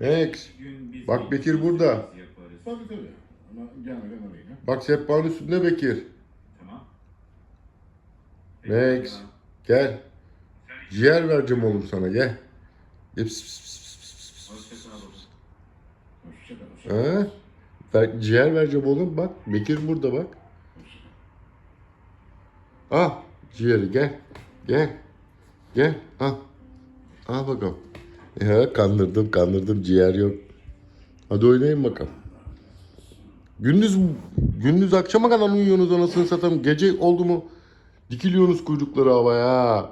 Biz Bak Bekir burada. Tabii tabii. Ama gelmeden arayın. Bak sehpanın üstünde Bekir. Tamam. Max. Gel. Ciğer vereceğim oğlum sana gel. Gel, pıs, pıs, pıs, pıs, pıs, pıs. Ha? Ver, ciğer vereceğim oğlum bak. Bekir burada bak. Al ciğeri gel. Gel. Gel. Al. Al bakalım. Ya kandırdım kandırdım ciğer yok. Hadi oynayın bakalım. Gündüz gündüz akşama kadar uyuyorsunuz anasını satayım. Gece oldu mu dikiliyorsunuz kuyrukları havaya.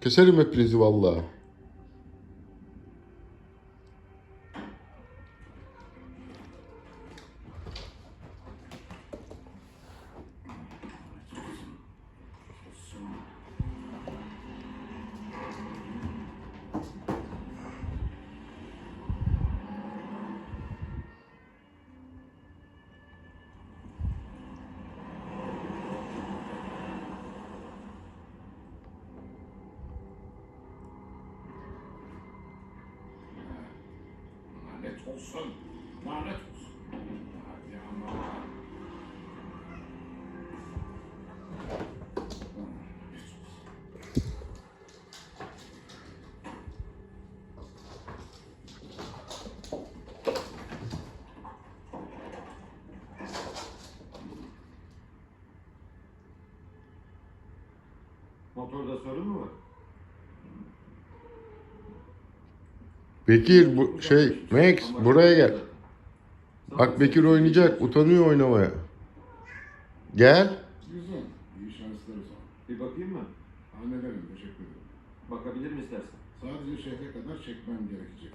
Keserim hepinizi vallahi. Lanet olsun. Lanet olsun. Hadi ama. Motorda sorun mu var? Bekir bu şey Max buraya gel. Bak Bekir oynayacak. Utanıyor oynamaya. Gel. Güzel. İyi şanslar. Bir bakayım mı? Hallederim. Teşekkür ederim. Bakabilir mi istersen? Sadece şehre kadar çekmem gerekecek.